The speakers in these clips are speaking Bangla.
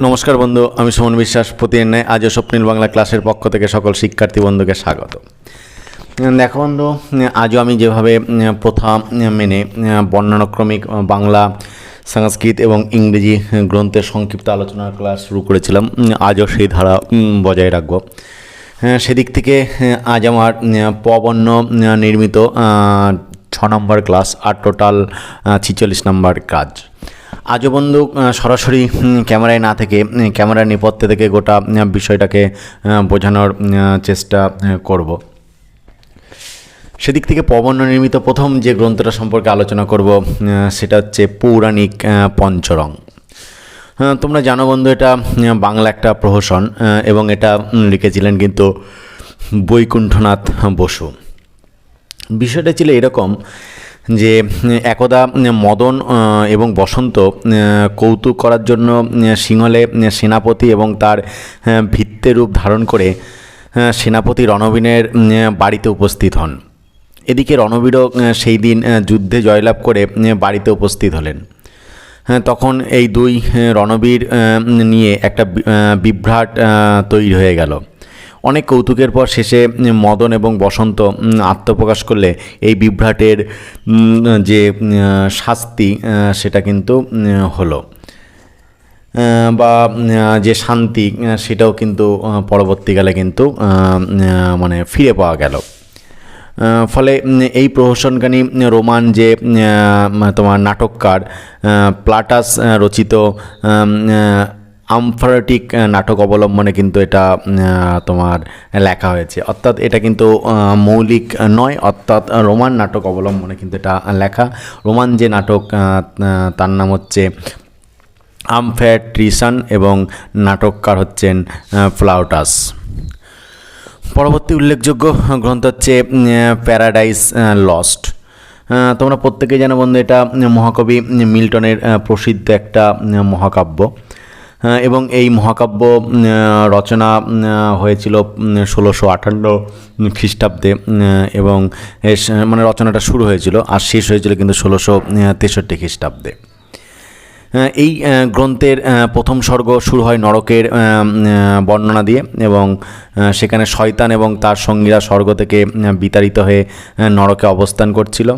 নমস্কার বন্ধু আমি সুমন বিশ্বাস। প্রতিদিন ন্যায় আজও স্বপ্নীল বাংলা ক্লাসের পক্ষ থেকে সকল শিক্ষার্থী বন্ধুকে স্বাগত। দেখো বন্ধু আজও আমি যেভাবে প্রথা মেনে বর্ণানুক্রমিক বাংলা সংস্কৃত এবং ইংরেজি গ্রন্থের সংক্ষিপ্ত আলোচনার ক্লাস শুরু করেছিলাম আজও সেই ধারা বজায় রাখব। হ্যাঁ, সেদিক থেকে আজ আমার পবর্ণ নির্মিত ছ নম্বর ক্লাস আর টোটাল ছিচল্লিশ নম্বর কাজ। আজও বন্ধু সরাসরি ক্যামেরায় না থেকে ক্যামেরার নেপথ্যে থেকে গোটা বিষয়টাকে বোঝানোর চেষ্টা করব। সেদিক থেকে পবন নির্মিত প্রথম যে গ্রন্থটা সম্পর্কে আলোচনা করব সেটা হচ্ছে পৌরাণিক পঞ্চরং। তোমরা জানো বন্ধু, এটা বাংলা একটা প্রহসন এবং এটা লিখেছিলেন কিন্তু বৈকুণ্ঠনাথ বসু। বিষয়টা ছিল এরকম যে, একদা মদন এবং বসন্ত কৌতুক করার জন্য সিংহলে সেনাপতি এবং তার ভিত্তে রূপ ধারণ করে সেনাপতি রণবীনের বাড়িতে উপস্থিত হন। এদিকে রণবীরও সেই দিন যুদ্ধে জয়লাভ করে বাড়িতে উপস্থিত হলেন। তখন এই দুই রণবীর নিয়ে একটা বিভ্রাট তৈরি হয়ে গেল। অনেক কৌতুকের পর শেষে মদন এবং বসন্ত আত্মপ্রকাশ করলে এই বিভ্রাটের যে শাস্তি সেটা কিন্তু হলো। বা যে শান্তি সেটাও কিন্তু পরবর্তীকালে কিন্তু মানে ফিরে পাওয়া গেল। ফলে এই প্রহসনকারী রোমান যে তোমার নাটককার প্লাটাস রচিত আমফারেটিক নাটক অবলম্বনে কিন্তু এটা তোমার লেখা হয়েছে। অর্থাৎ এটা কিন্তু মৌলিক নয় অর্থাৎ রোমান নাটক অবলম্বনে কিন্তু এটা লেখা। রোমান যে নাটক তার নাম হচ্ছে আমফ্যাট্রিসান এবং নাটককার হচ্ছেন আহ, প্লাউটাস পরবর্তী উল্লেখযোগ্য গ্রন্থ হচ্ছে প্যারাডাইস লস্ট। তোমরা প্রত্যেকেই জানো বন্ধু এটা মহাকবি মিল্টনের প্রসিদ্ধ একটা মহাকাব্য। এবং এই মহাকাব্য রচনা হয়েছিল ষোলোশো আটান্ন খ্রিস্টাব্দে এবং মানে রচনাটা শুরু হয়েছিল আর শেষ হয়েছিল কিন্তু ষোলোশো তেষট্টি খ্রিস্টাব্দে। এই গ্রন্থের প্রথম স্বর্গ শুরু হয় নরকের বর্ণনা দিয়ে এবং সেখানে শয়তান এবং তার সঙ্গীরা স্বর্গ থেকে বিতাড়িত হয়ে নরকে অবস্থান করছিল।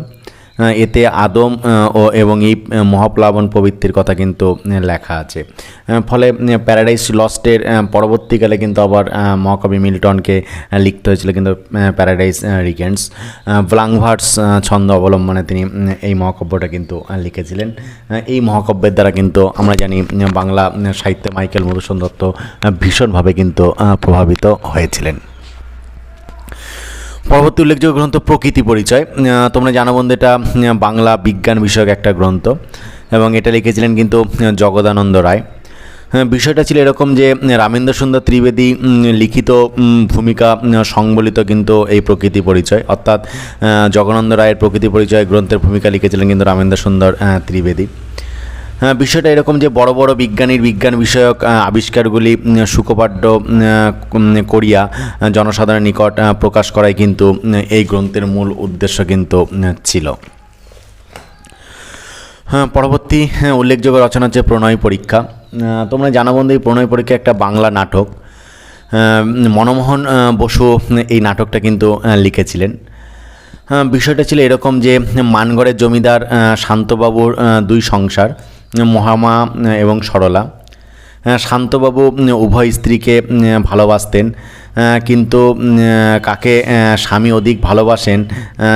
এতে আদম ও এবং এই মহাপ্লাবন প্রবৃত্তির কথা কিন্তু লেখা আছে। ফলে প্যারাডাইস লস্টের পরবর্তীকালে কিন্তু আবার মহাকবি মিল্টনকে লিখতে হয়েছিল কিন্তু প্যারাডাইস রিগেন্স ব্লাংভার্স ছন্দ অবলম্বনে তিনি এই মহাকাব্যটা কিন্তু লিখেছিলেন। এই মহাকাব্যের দ্বারা কিন্তু আমরা জানি বাংলা সাহিত্যে মাইকেল মধুসূদন দত্ত ভীষণভাবে কিন্তু প্রভাবিত হয়েছিলেন। পরবর্তী উল্লেখযোগ্য গ্রন্থ প্রকৃতি পরিচয়। তোমরা জানো বন্ধু এটা বাংলা বিজ্ঞান বিষয়ক একটা গ্রন্থ এবং এটা লিখেছিলেন কিন্তু জগদানন্দ রায়। বিষয়টা ছিল এরকম যে রামেন্দ্র সুন্দর ত্রিবেদী লিখিত ভূমিকা সংবলিত কিন্তু এই প্রকৃতি পরিচয়। অর্থাৎ আহ, জগদানন্দ রায়ের প্রকৃতি পরিচয় গ্রন্থের ভূমিকা লিখেছিলেন কিন্তু রামেন্দ্র সুন্দর ত্রিবেদী। বিষয়টা এরকম যে বড় বড় বিজ্ঞানীর বিজ্ঞান বিষয়ক আবিষ্কারগুলি সুখপাঠ্য করিয়া জনসাধারণের নিকট প্রকাশ করাই কিন্তু এই গ্রন্থের মূল উদ্দেশ্য কিন্তু ছিল। হ্যাঁ পরবর্তী হ্যাঁ, উল্লেখযোগ্য রচনা হচ্ছে প্রণয় পরীক্ষা। তোমরা জানো বন্ধু এই প্রণয় পরীক্ষা একটা বাংলা নাটক। মনমোহন বসু এই নাটকটা কিন্তু লিখেছিলেন। হ্যাঁ, বিষয়টা ছিল এরকম যে মানগড়ের জমিদার শান্তবাবুর দুই সংসার। মহামা এবং সরলা। শান্তবাবু উভয় স্ত্রীকে ভালোবাসতেন। কিন্তু কাকে স্বামী অধিক ভালোবাসেন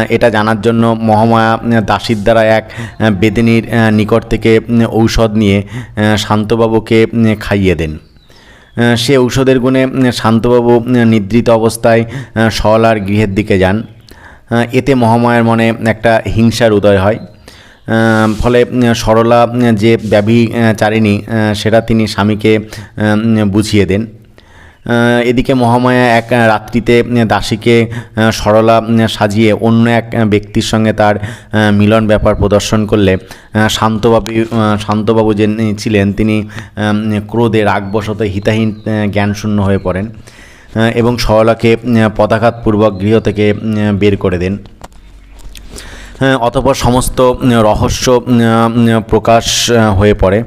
এটা জানার জন্য মহামায়া দাসীর দ্বারা এক বেদিনীর নিকট থেকে ঔষধ নিয়ে শান্তবাবুকে খাইয়ে দেন। সে ঔষধের গুণে শান্তবাবু নিদ্রিত অবস্থায় সরলার গৃহের দিকে যান। এতে মহামায়ার মনে একটা হিংসার উদয় হয়। ফলে সরলা যে ব্যভিচারিণী সেটা তিনি স্বামীকে বুঝিয়ে দেন। এদিকে মহামায়া এক রাত্রিতে দাসীকে সরলা সাজিয়ে অন্য এক ব্যক্তির সঙ্গে তার মিলন ব্যাপার প্রদর্শন করলে শান্তবাবু শান্তবাবু যে ছিলেন, তিনি ক্রোধে রাগবশত হিতাহীন জ্ঞানশূন্য হয়ে পড়েন এবং সরলাকে পদাঘাতপূর্বক গৃহ থেকে বের করে দেন। অতঃপর সমস্ত রহস্য প্রকাশ হয়ে পড়ে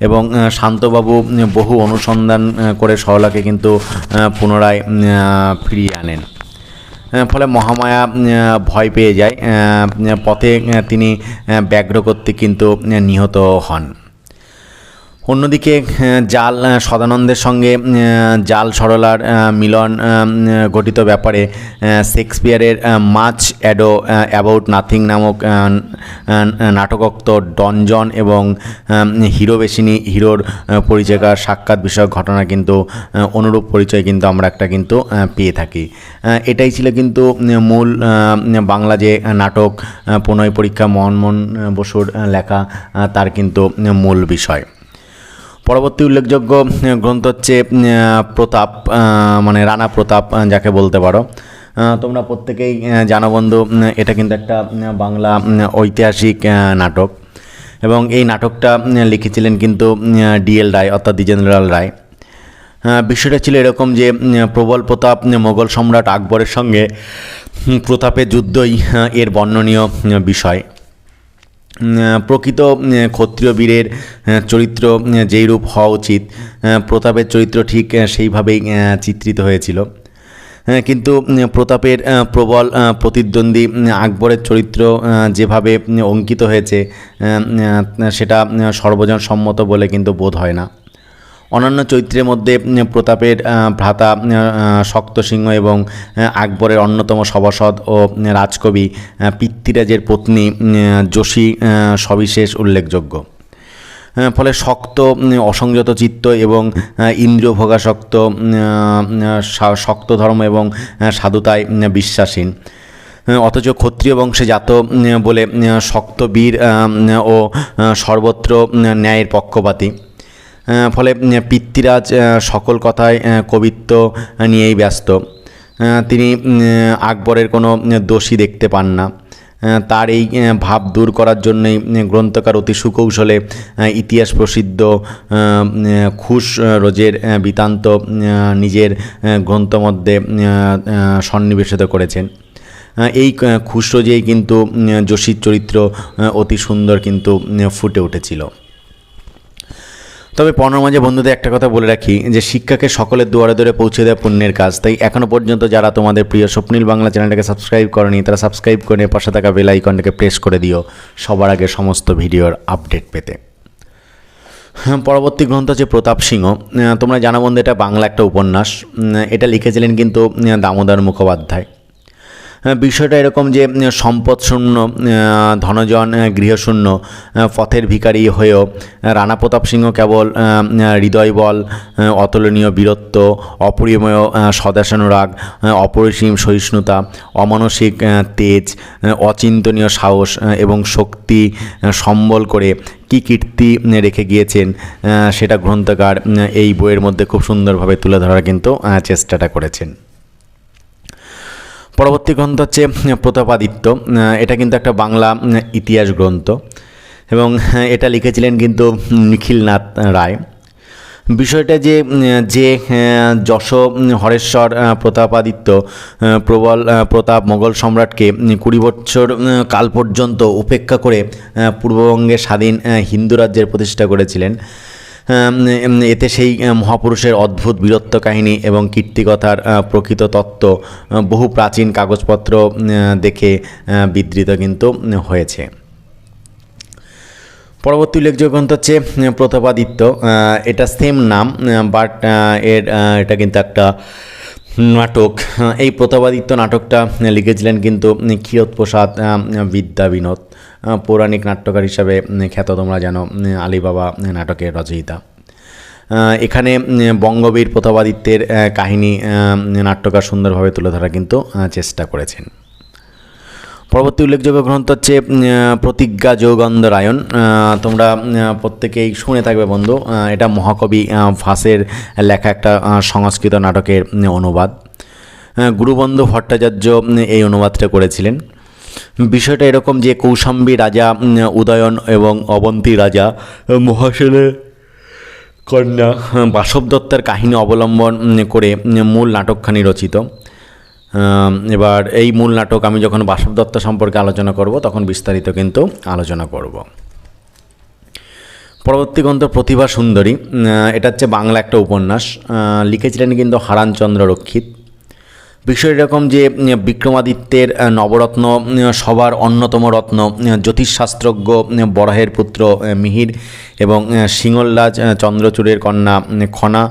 এবং শান্তবাবু বহু অনুসন্ধান করে সরলাকে কিন্তু পুনরায় ফিরিয়ে আনেন। ফলে মহামায়া ভয় পেয়ে যায়। পথে তিনি ব্যাঘ্র কর্তৃক করতে কিন্তু নিহত হন। অন্যদিকে জাল সদানন্দের সঙ্গে জাল সরলার মিলন গঠিত ব্যাপারে শেক্সপিয়ারের মাচ অ্যাডো অ্যাবাউট নাথিং নামক নাটকোক্ত ডনজন এবং হিরো বেশিনী, হিরোর পরিচয়কার সাক্ষাৎ বিষয়ক ঘটনা কিন্তু অনুরূপ পরিচয় কিন্তু আমরা একটা কিন্তু পেয়ে থাকি। এটাই ছিল কিন্তু মূল বাংলা যে নাটক প্রণয় পরীক্ষা মোহনমোহন বসুর লেখা তার কিন্তু মূল বিষয়। পরবর্তী উল্লেখযোগ্য গ্রন্থ হচ্ছে প্রতাপ মানে রানা প্রতাপ যাকে বলতে পারো। তোমরা প্রত্যেকেই জানো বন্ধু এটা কিন্তু একটা বাংলা ঐতিহাসিক নাটক। এবং এই নাটকটা লিখেছিলেন কিন্তু ডিএল রায়, অর্থাৎ দ্বিজেন্দ্রলাল রায়। বিষয়টা ছিল এরকম যে প্রবল প্রতাপ মোগল সম্রাট আকবরের সঙ্গে প্রতাপের যুদ্ধই এর বর্ণনীয় বিষয়। প্রকৃত ক্ষত্রিয় বীরের চরিত্র যেই রূপ হওয়া উচিত প্রতাপের চরিত্র ঠিক সেইভাবেই চিত্রিত হয়েছিল। হ্যাঁ, কিন্তু প্রতাপের প্রবল প্রতিদ্বন্দ্বী আকবরের চরিত্র যেভাবে অঙ্কিত হয়েছে সেটা সর্বজনসম্মত সর্বজন সম্মত বলে কিন্তু বোধ হয় না। অন্যান্য চরিত্রের মধ্যে প্রতাপের ভ্রাতা শক্ত সিংহ এবং আকবরের অন্যতম সভাসদ ও রাজকবি পিতৃরাজের পত্নী যোশী সবিশেষ উল্লেখযোগ্য। ফলে শক্ত অসংযত চিত্ত এবং আহ, ইন্দ্রিয় ভোগাসক্ত উম, আহ, সা- শক্ত ধর্ম এবং সাধুতায় বিশ্বাসীন। অথচ ক্ষত্রিয় বংশে জাত বলে শক্ত বীর ও সর্বত্র ন্যায়ের পক্ষপাতী। ফলে পিতৃরাজ সকল কথায় কবিত্ব নিয়েই ব্যস্ত। তিনি আকবরের কোনো দোষী দেখতে পান না। তার এই ভাব দূর করার জন্যই গ্রন্থকার অতি সুকৌশলে ইতিহাস প্রসিদ্ধ খুশ রোজের বৃত্তান্ত নিজের আহ, গ্রন্থ মধ্যে আহ, আহ, সন্নিবেশিত করেছেন। এই খুশরোজেই কিন্তু যোশীর চরিত্র অতি সুন্দর কিন্তু ফুটে উঠেছিল। তবে পণ্যর মাঝে বন্ধুদের একটা কথা বলে রাখি যে শিক্ষাকে সকলের দুয়ারে দুয়ারে পৌঁছে দেওয়া পুণ্যের কাজ। তাই এখনও পর্যন্ত যারা তোমাদের প্রিয় স্বপ্নীল বাংলা চ্যানেলটাকে সাবস্ক্রাইব করেনি তারা সাবস্ক্রাইব করে পাশে থাকা বেল আইকনটাকে প্রেস করে দিও সবার আগে সমস্ত ভিডিওর আপডেট পেতে। হ্যাঁ, পরবর্তী গ্রন্থ হচ্ছে প্রতাপ সিংহ। তোমরা জানো এটা বাংলা একটা উপন্যাস। এটা লিখেছিলেন কিন্তু দামোদর মুখোপাধ্যায়। বিষয়টা এরকম যে সম্পদশূন্য ধনজন গৃহশূন্য পথের ভিখারি হয়েও রানা প্রতাপ সিংহ কেবল হৃদয়বল আহ, অতুলনীয় বীরত্ব অপরিমেয় আহ, অপরিসীম সহিষ্ণুতা অমানসিক তেজ অচিন্তনীয় সাহস এবং শক্তি সম্বল করে কি কীর্তি রেখে গিয়েছেন সেটা গ্রন্থকার এই বইয়ের মধ্যে খুব সুন্দরভাবে তুলে ধরার কিন্তু চেষ্টাটা করেছেন। পরবর্তী গ্রন্থ হচ্ছে প্রতাপাদিত্য। এটা কিন্তু একটা বাংলা ইতিহাস গ্রন্থ। এবং এটা লিখেছিলেন কিন্তু নিখিলনাথ রায়। বিষয়টা যে যে যশ হরেশ্বর প্রতাপাদিত্য প্রবল প্রতাপ মোগল সম্রাটকে কুড়ি বছর কাল পর্যন্ত উপেক্ষা করে পূর্ববঙ্গে স্বাধীন হিন্দু রাজ্যের প্রতিষ্ঠা করেছিলেন। এতে সেই মহাপুরুষের অদ্ভুত বীরত্ব কাহিনী এবং কীর্তিকথার প্রকৃত তত্ত্ব বহু প্রাচীন কাগজপত্র দেখে বিদ্রিত কিন্তু হয়েছে। পরবর্তী উল্লেখযোগ্য গ্রন্থ হচ্ছে প্রতাপাদিত্য এটা সেম নাম বাট এর এটা কিন্তু একটা নাটক। এই প্রতাপাদিত্য নাটকটা লিখেছিলেন কিন্তু ক্ষীরত প্রসাদ বিদ্যা বিনোদ। পৌরাণিক নাট্যকার হিসাবে খ্যাত তোমরা জানো আলিবাবা নাটকের রচয়িতা। এখানে বঙ্গবীর প্রতাপাদিত্যের কাহিনী নাট্যকার সুন্দরভাবে তুলে ধরা কিন্তু চেষ্টা করেছেন। পরবর্তী উল্লেখযোগ্য গ্রন্থ হচ্ছে প্রতিজ্ঞা যোগন্ধরায়ণ তোমরা প্রত্যেকেই শুনে থাকবে বন্ধু এটা মহাকবি ফাঁসের লেখা একটা সংস্কৃত নাটকের অনুবাদ। গুরুবন্ধু ভট্টাচার্য এই অনুবাদটা করেছিলেন। বিষয়টা এরকম যে, কৌশাম্বী রাজা উদয়ন এবং অবন্তী রাজা মহাসেনের কন্যা বাসব দত্তের কাহিনী অবলম্বন করে মূল নাটকখানি রচিত। এবার এই মূল নাটক আমি যখন বাসব দত্ত সম্পর্কে আলোচনা করব, তখন বিস্তারিত কিন্তু আলোচনা করব। পরবর্তী গ্রন্থ প্রতিভা সুন্দরী এটা হচ্ছে বাংলা একটা উপন্যাস লিখেছিলেন কিন্তু হারানচন্দ্র রক্ষিত। বিষয় এরকম যে বিক্রমাদিত্যের নবরত্ন সবার অন্যতম রত্ন জ্যোতিষশাস্ত্রজ্ঞ বরাহের পুত্র মিহির এবং আহ, সিংহলরাজ চন্দ্রচূড়ের কন্যা খনা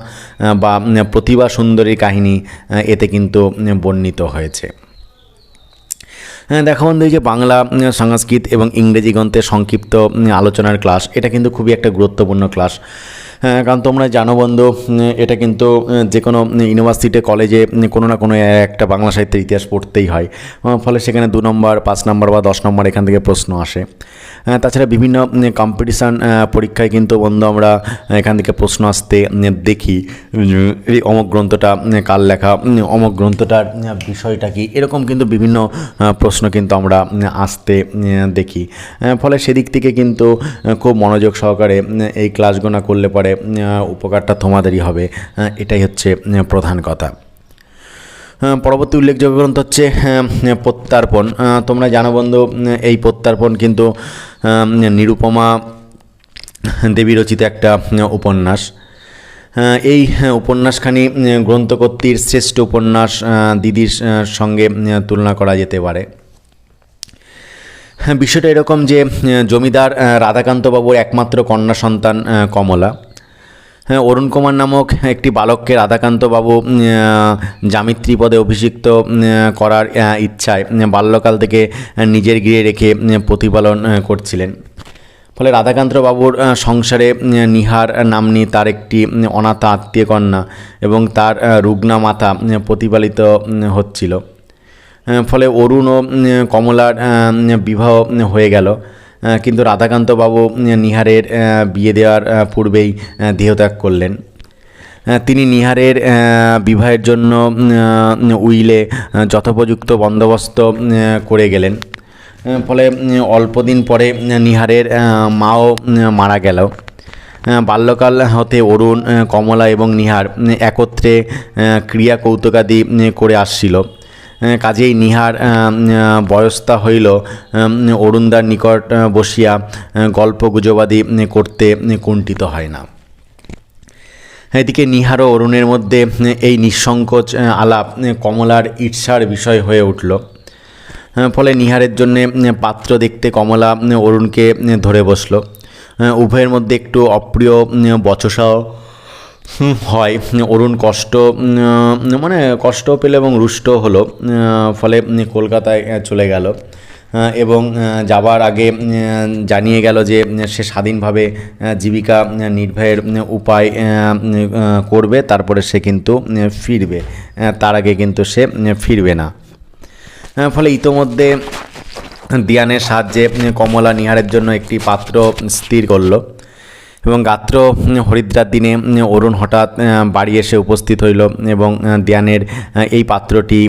বা প্রতিভা সুন্দরীর কাহিনী এতে কিন্তু বর্ণিত হয়েছে। হ্যাঁ দেখা বন্ধু এই যে বাংলা সংস্কৃত এবং ইংরেজি গ্রন্থের সংক্ষিপ্ত আলোচনার ক্লাস এটা কিন্তু খুবই একটা গুরুত্বপূর্ণ ক্লাস। কারণ তোমরা জানো বন্ধু এটা কিন্তু যে কোনো ইউনিভার্সিটি কলেজে কোনো না কোনো একটা বাংলা সাহিত্যের ইতিহাস পড়তেই হয়। ফলে সেখানে দু নম্বর, পাঁচ নম্বর বা দশ নম্বর এখান থেকে প্রশ্ন আসে। তাছাড়া বিভিন্ন কম্পিটিশান পরীক্ষায় কিন্তু বন্ধু আমরা এখান থেকে প্রশ্ন আসতে দেখি। এই অমক গ্রন্থটা কার লেখা অমক গ্রন্থটার বিষয়টা কি? এরকম কিন্তু বিভিন্ন প্রশ্ন কিন্তু আমরা আসতে দেখি। ফলে সেদিক থেকে কিন্তু খুব মনোযোগ সহকারে এই ক্লাসগুলো করলে পরে উম, উপকারটা তোমাদেরই হবে। এটাই হচ্ছে প্রধান কথা। পরবর্তী উল্লেখযোগ্য গ্রন্থ হচ্ছে প্রত্যার্পণ। তোমরা জানো বন্ধু এই প্রত্যার্পণ কিন্তু নিরুপমা দেবী রচিত একটা উপন্যাস। এই উপন্যাসখানি উম, গ্রন্থকর্ত্রীর শ্রেষ্ঠ উপন্যাস দিদির সঙ্গে তুলনা করা যেতে পারে। হ্যাঁ বিষয়টা এরকম যে জমিদার রাধাকান্তবাবুর একমাত্র কন্যা সন্তান কমলা। অরুণ কুমার নামক একটি বালককে রাধাকান্তবাবু জামিত্রী পদে অভিষিক্ত করার ইচ্ছায় বাল্যকাল থেকে নিজের গৃহে রেখে প্রতিপালন করছিলেন। ফলে রাধাকান্ত বাবুর সংসারে নিহার নামনি তার একটি অনাথা আত্মীয় কন্যা এবং তার রুগ্না মাতা প্রতিপালিত হচ্ছিল। ফলে অরুণ ও কমলার বিবাহ হয়ে গেল। কিন্তু রাধাকান্ত বাবু নিহারের বিয়ে দেওয়ার পূর্বেই দেহত্যাগ করলেন। তিনি নিহারের বিবাহের জন্য উইলে যথোপযুক্ত বন্দোবস্ত করে গেলেন। ফলে অল্পদিন পরে নিহারের মাও মারা গেল। বাল্যকাল হতে অরুণ কমলা এবং নিহার একত্রে ক্রিয়া কৌতুকাদি করে আসছিল। কাজেই নিহার বয়স্তা হইল। অরুণদার নিকট বসিয়া গল্প গুজবাদি করতে কুণ্ঠিত হয় না। এদিকে নিহার ও অরুণের মধ্যে এই নিঃসংকোচ আলাপ কমলার ঈর্ষার বিষয় হয়ে উঠল। ফলে নিহারের জন্য পাত্র দেখতে কমলা অরুণকে ধরে বসল। উভয়ের মধ্যে একটু অপ্রিয় বচসাও হয়। অরুণ কষ্ট মানে কষ্ট পেল এবং রুষ্ট হলো ফলে কলকাতায় চলে গেল। এবং যাবার আগে জানিয়ে গেল যে সে স্বাধীনভাবে জীবিকা নির্বাহের উপায় করবে, তারপরে সে কিন্তু ফিরবে। তার আগে কিন্তু সে ফিরবে না। ফলে ইতোমধ্যে দিয়ানের সাহায্যে কমলা নিহারের জন্য একটি পাত্র স্থির করল। এবং গাত্র হরিদ্রার দিনে অরুণ হঠাৎ বাড়ি এসে উপস্থিত হইল এবং আহ, দিয়ানের এই পাত্রটি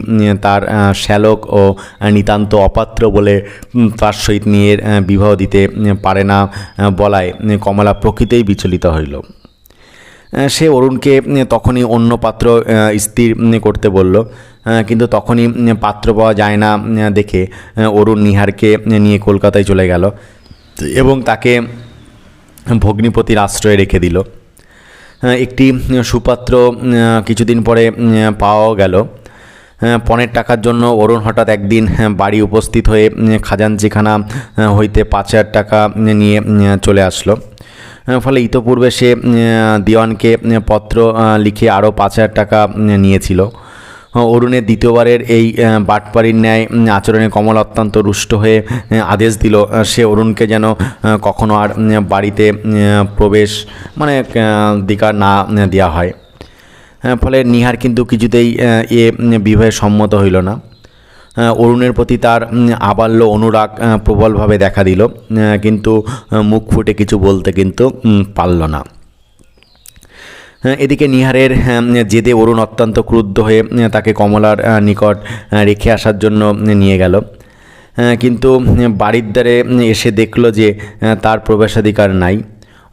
তার শ্যালক ও নিতান্ত অপাত্র বলে তার সহিত নিয়ে বিবাহ দিতে পারে না বলায় কমলা প্রকৃতেই বিচলিত হইল। সে অরুণকে তখনই অন্য পাত্র স্থির করতে বলল কিন্তু তখনই পাত্র পাওয়া যায় না দেখে অরুণ নিহারকে নিয়ে কলকাতায় চলে গেল। এবং তাকে ভগ্নিপতির আশ্রয়ে রেখে দিল। একটি সুপাত্র কিছুদিন পরে পাওয়াও গেল। আহ, পণের টাকার জন্য অরুণ হঠাৎ একদিন বাড়ি উপস্থিত হয়ে খাজানচিখানা হইতে পাঁচ হাজার টাকা নিয়ে চলে আসলো। ফলে ইতোপূর্বে সে দিওয়ানকে পত্র লিখে আরও পাঁচ হাজার টাকা নিয়েছিল। অরুণের দ্বিতীয়বারের এই বাটপাড়ির ন্যায় আচরণে কমল অত্যন্ত রুষ্ট হয়ে আদেশ দিল সে অরুণকে যেন কখনো আর বাড়িতে প্রবেশ মানে দিকার না দেওয়া হয়। হ্যাঁ, ফলে নিহার কিন্তু কিছুতেই এ বিবাহে সম্মত হইল না। অরুণের প্রতি তার আবাল্য অনুরাগ প্রবলভাবে দেখা দিল। কিন্তু মুখ ফুটে কিছু বলতে কিন্তু পারল না। হ্যাঁ, এদিকে নিহারের হ্যাঁ, জেদে অরুণ অত্যন্ত ক্রুদ্ধ হয়ে তাকে কমলার নিকট রেখে আসার জন্য নিয়ে গেল। হ্যাঁ, কিন্তু বাড়ির দ্বারে এসে দেখল যে তার প্রবেশাধিকার নাই।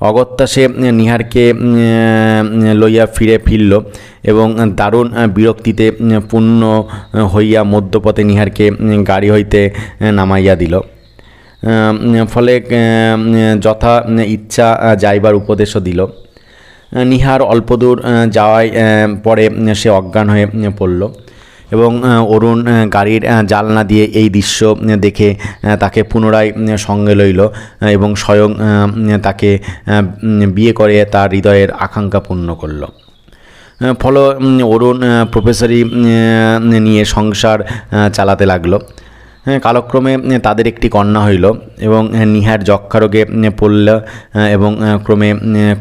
অগত্যা সে নিহারকে লইয়া ফিরে ফিরল এবং দারুণ বিরক্তিতে পূর্ণ হইয়া মধ্যপথে নিহারকে গাড়ি হইতে নামাইয়া দিল। ফলে যথা ইচ্ছা যাইবার উপদেশও দিল। নিহার অল্প দূর যাওয়ায় পরে সে অজ্ঞান হয়ে পড়ল এবং অরুণ গাড়ির জালনা দিয়ে এই দৃশ্য দেখে তাকে পুনরায় সঙ্গে লইল এবং স্বয়ং তাকে বিয়ে করে তার হৃদয়ের আকাঙ্ক্ষা পূর্ণ করল। ফল অরুণ প্রফেসরি নিয়ে সংসার চালাতে লাগল। কালক্রমে তাদের একটি কন্যা হইল এবং নিহার যক্ষারোগে পড়ল এবং ক্রমে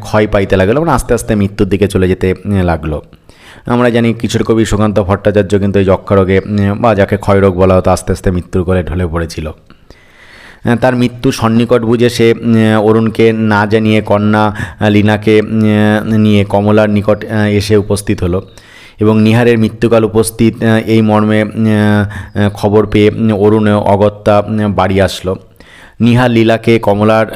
ক্ষয় পাইতে লাগল এবং আস্তে আস্তে মৃত্যুর দিকে চলে যেতে লাগল। আমরা জানি কিশোর কবি সুকান্ত ভট্টাচার্য কিন্তু এই যক্ষারোগে বা যাকে ক্ষয়রোগ বলা হতো, আস্তে আস্তে মৃত্যুর কোলে ঢলে পড়েছিল। তার মৃত্যু সন্নিকট বুঝে সে অরুণকে না জানিয়ে কন্যা লীনাকে নিয়ে কমলার নিকট এসে উপস্থিত হলো। এবং নিহারের মৃত্যুকাল উপস্থিত এই মর্মে খবর পেয়ে অরুণ অগত্যা বাড়ি আসলো। নিহার লীলাকে কমলার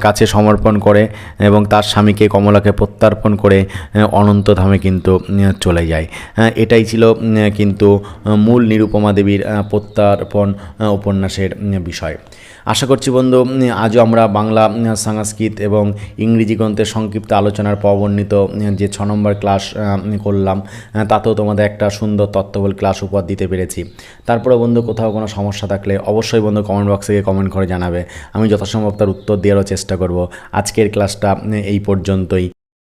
কাছে সমর্পণ করে এবং তার স্বামীকে কমলাকে প্রত্যার্পণ করে আহ, অনন্ত ধামে কিন্তু চলে যায়। এটাই ছিল কিন্তু মূল নিরুপমা দেবীর প্রত্যার্পণ উপন্যাসের বিষয়। আশা করছি বন্ধু আজও আমরা বাংলা সংস্কৃত এবং ইংরেজি গ্রন্থের সংক্ষিপ্ত আলোচনার পরবর্ণিত যে ছ নম্বর ক্লাস করলাম তাতেও তোমাদের একটা সুন্দর তত্ত্ববল ক্লাস উপহার দিতে পেরেছি। তারপরে বন্ধু, কোথাও কোনো সমস্যা থাকলে অবশ্যই বন্ধু কমেন্ট বক্সে গিয়ে কমেন্ট করে জানাবে। আমি যথাসম্ভব তার উত্তর দেওয়ারও চেষ্টা করব। আজকের ক্লাসটা এই পর্যন্তই।